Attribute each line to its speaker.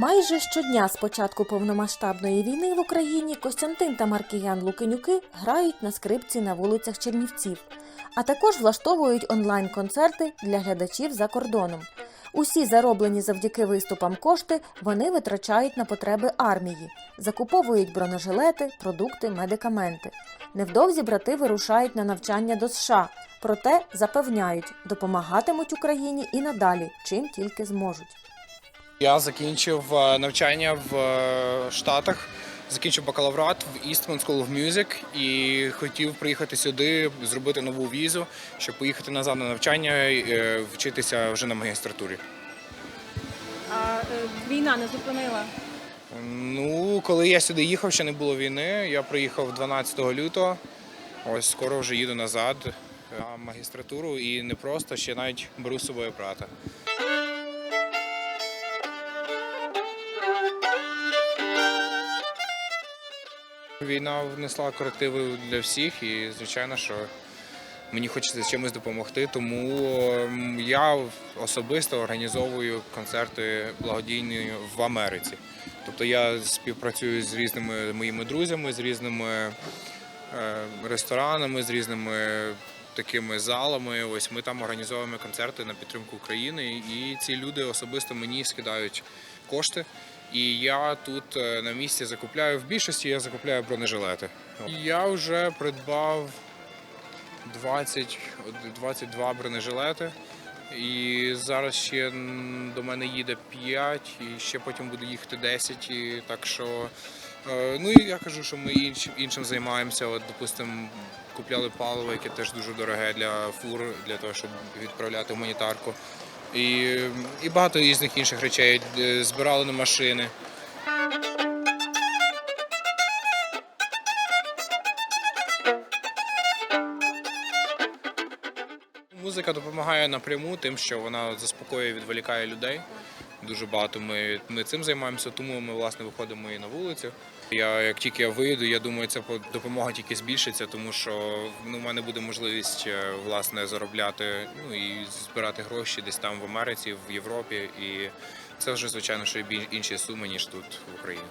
Speaker 1: Майже щодня з початку повномасштабної війни в Україні Костянтин та Маркіян Лукинюки грають на скрипці на вулицях Чернівців, а також влаштовують онлайн-концерти для глядачів за кордоном. Усі зароблені завдяки виступам кошти вони витрачають на потреби армії, закуповують бронежилети, продукти, медикаменти. Невдовзі брати вирушають на навчання до США, проте запевняють, допомагатимуть Україні і надалі, чим тільки зможуть.
Speaker 2: Я закінчив е, навчання в е, Штатах, закінчив бакалаврат в Eastman School of Music і хотів приїхати сюди, зробити нову візу, щоб поїхати назад на навчання, е, вчитися вже на магістратурі.
Speaker 3: А війна не зупинила.
Speaker 2: Ну, коли я сюди їхав, ще не було війни. Я приїхав 12 лютого. Ось скоро вже їду назад на магістратуру і не просто ще навіть беру з собою брата. Війна внесла корективи для всіх, і звичайно, що мені хочеться чимось допомогти. Тому ем, я особисто організовую концерти благодійні в Америці. Тобто я співпрацюю з різними моїми друзями, з різними е, ресторанами, з різними такими залами. Ось ми там організовуємо концерти на підтримку України, і ці люди особисто мені скидають кошти. І я тут е, на місці закупляю в більшості, я закупляю бронежилети. Я вже придбав 20, от 22 бронежилети. І зараз ще до мене їде 5, і ще потім буде їхати 10. І так що, е, ну і я кажу, що ми інш, іншим займаємося. От, допустимо, купляли паливо, яке теж дуже дороге для фур, для того, щоб відправляти гуманітарку. І, і багато різних інших речей. Е, Збирали на машини. Музика допомагає напряму тим, що вона заспокоює, відволікає людей. Дуже багато ми, ми цим займаємося, тому ми власне виходимо і на вулицю. Я як тільки я вийду, я думаю, ця по- допомога тільки збільшиться, тому що ну, в мене буде можливість е, власне заробляти ну і збирати гроші десь там в Америці, в Європі. І це вже звичайно, що інші суми ніж тут в Україні.